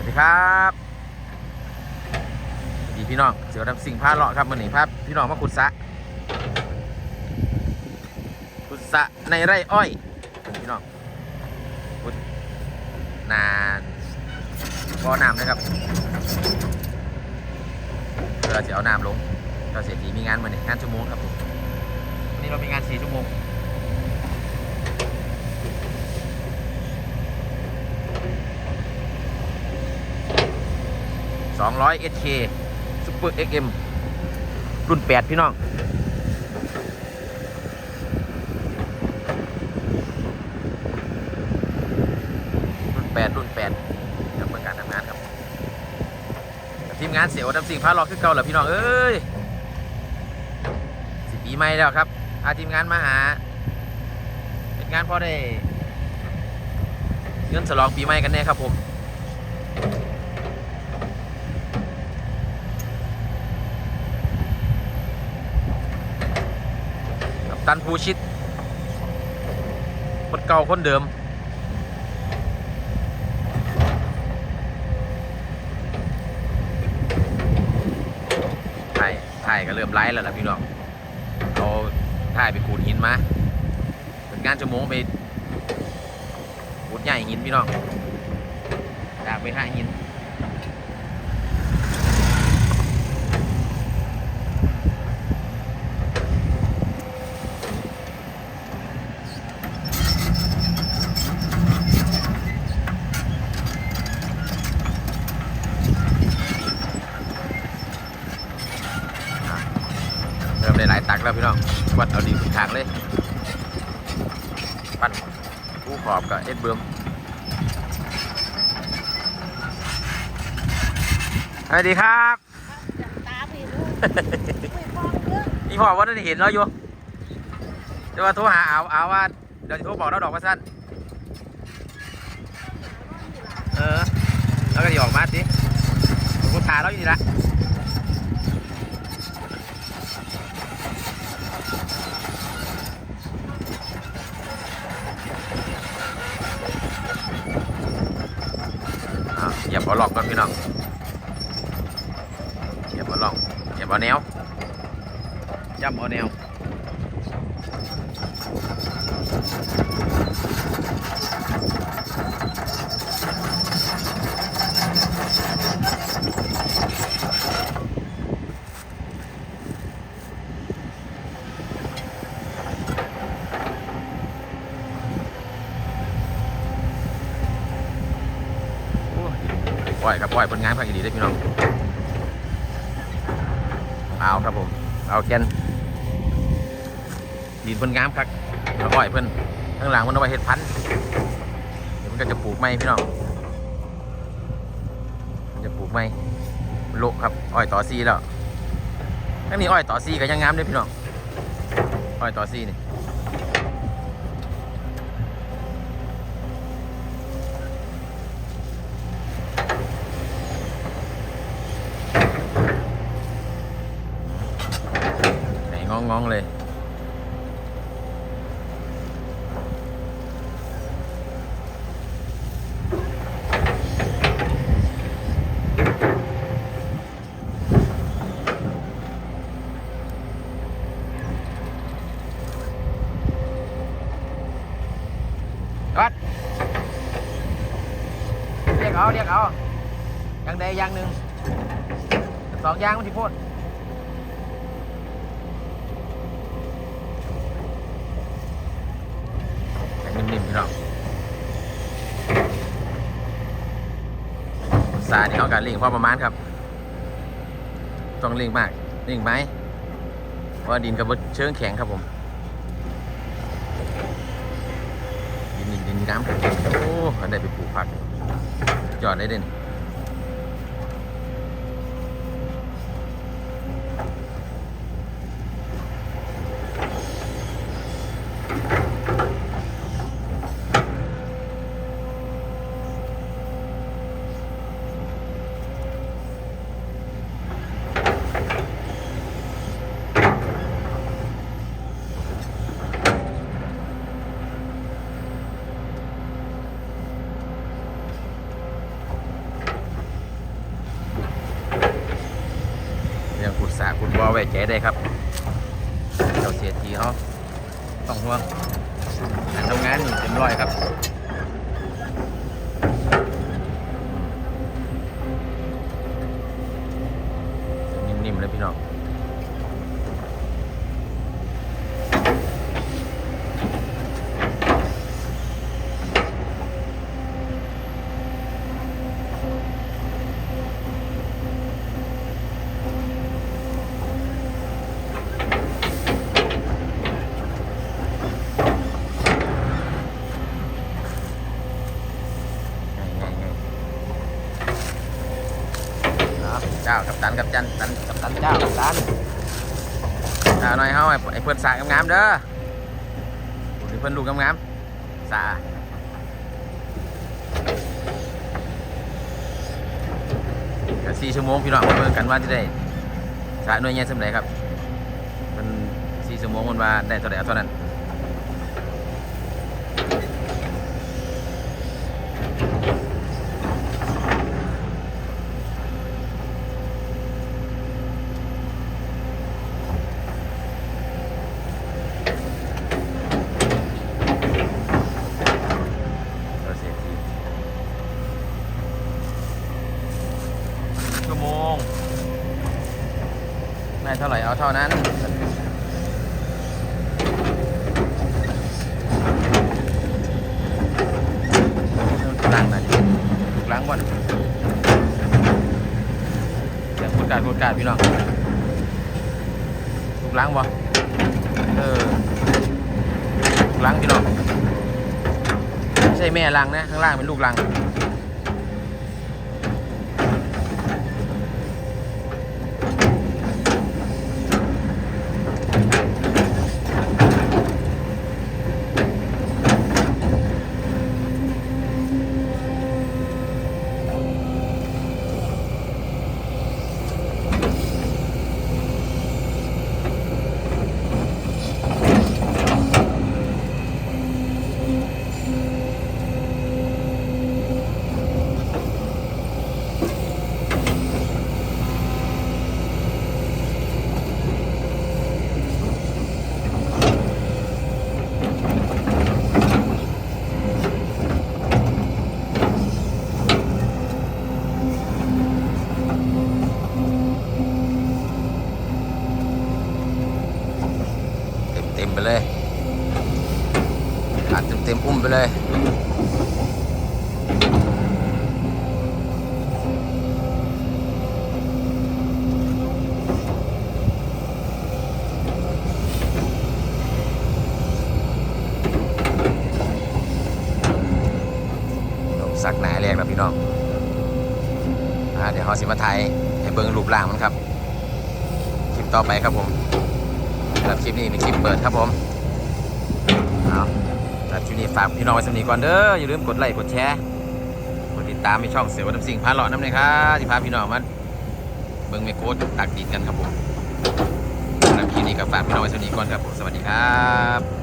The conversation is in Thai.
วัสดีครับสวัสดีพี่น้องเสียวทำสิ่งพาเลาะครับมื่อนี้ครับพี่น้องมาขุดสะขุดสะในไร่อ้อยพี่น้องขุดนานบ่อน้ำนะครับเพื่อจะเอาน้ำลงเราเสียทีมีงานมื่อนี้งานชั่วโมงครับผมวันนี้เรามีงานสี่ชั่วโมง 200 SK Super XM รุ่น 8 พี่น้อง รุ่น 8 รุ่น8กับเมื่อการทำงานครับ ทีมงานเสียวดำสิ่งพาลอกขึ้นเก่าเหรอพี่น้อง เอ้ยสิปีใหม่แล้วครับพาทีมงานมาหาเป็นงานพอได้เงินฉลองปีใหม่กันแน่ครับผม ตันภูชิตคนเก่าคนเดิม ถ่ายถ่ายก็เริ่มไล่แล้วล่ะพี่น้องเอาถ่ายไปขูดหินมาเป็นงานชั่วโมงไปขูดใหญ่หินพี่น้องดากไปหาหิน เริ่มได้หลายตักแล้วพี่น้องวัดเอาดีสุดทางเลยปั้นผู้ขอบกับเอ็ดเบิร์มสวัสดีครับตาพี่ลูกไม่ฟังเรื่องพี่พ่อว่าได้เห็นเราอยู่จะว่าโทรหาเอาเอาว่าเดี๋ยวจะโทรบอกเราดอกว่าสั้นเออแล้วก็จะออกมาสิผมก็พาเราอยู่นี่ละ อะอย่าบอลอกก่อนพี่น้องเก็บบอลอกเก็บบอแนวย่ำบอาแนว ปล่อยครับปล่อยผลงานภาคอีดีได้พี่น้องเอาครับผม เอาแกนดินเพิ่นงามครับเอาปล่อยเพิ่นข้างหลังมันเอาไว้เห็ดพันธุ์เดี๋ยวมันก็จะปลูกไม้พี่น้องมันจะปลูกไม้มันโลครับอ้อยต่อซีแล้วทั้งนี้อ้อยต่อซีก็ยังงามเลยพี่น้องอ้อยต่อซีนี่ งองงองๆเลยกัดเรียกเอาเรียกเอาอย่างใดอย่างห นิ่มพี่น้องสานี่เขาการลิงพอประมาณครับ ต้องเล่งมากเล่งไหมเพราะดินกับเชิงแข็งครับผม ดินดินดินน้ำโอ้อันใดไปปลูกผัก จอดได้เด่น ว้ใจได้ครับเจ้าเสียทีเขาต้องห่วงการทำงานนี่เต็มร้อยครับนิ่มๆเลยพี่น้องายๆง่ายเอาเจ้ากับตันกับจันตันกับตันเจ้ากับตันเจ้าหน่อยเฮาไอ้เพื่อนสากงามๆเด้อไอ้เพื่อนลูกงามๆสาสี่ชั่วโมงพี่น้องมาเบิ่งกันว่าจะได้สาหน่วยใหญ่สำไหนครับมันสี่ชั่วโมงมันว่าได้เท่าไหร่เอาเท่านั้น เราเสียทีชั่วโมง ได้เท่าไหร่เอาเท่านั้นล้างนะถูกล้างบ่อนเสียงพูดการพูดการพี่น้องถูกล้างบ่เออถูกล้างพี่น้องไม่ใช่แม่ลังนะ ข้างล่างเป็นลูกลัง ต็มเต็มๆไปเลยอัดเต็มเต็มๆอุ้มไปเลยสักหนาแรกแล้วพี่น้องอเดี๋ยวเขาสิมาไทยให้เบิ้งรูปร่างมันครับ คลิปต่อไปครับผม สำหรับคลิปนี้เป็นคลิปเปิดครับผมเอาสำหรับคลิปนี้ฝากพี่น้องไว้สำนีก่อนเด้ออย่าลืมกดไลค์กดแชร์กดติดตามในช่องเสียวน้ำสิ่งพาเลาะน้ำเลยครับที่พาพี่น้องมาเบิ้งเมโครตักดินกันครับผมสำหรับคลิปนี้ก็ฝากพี่น้องไว้สำนีก่อนครับผมสวัสดีครับ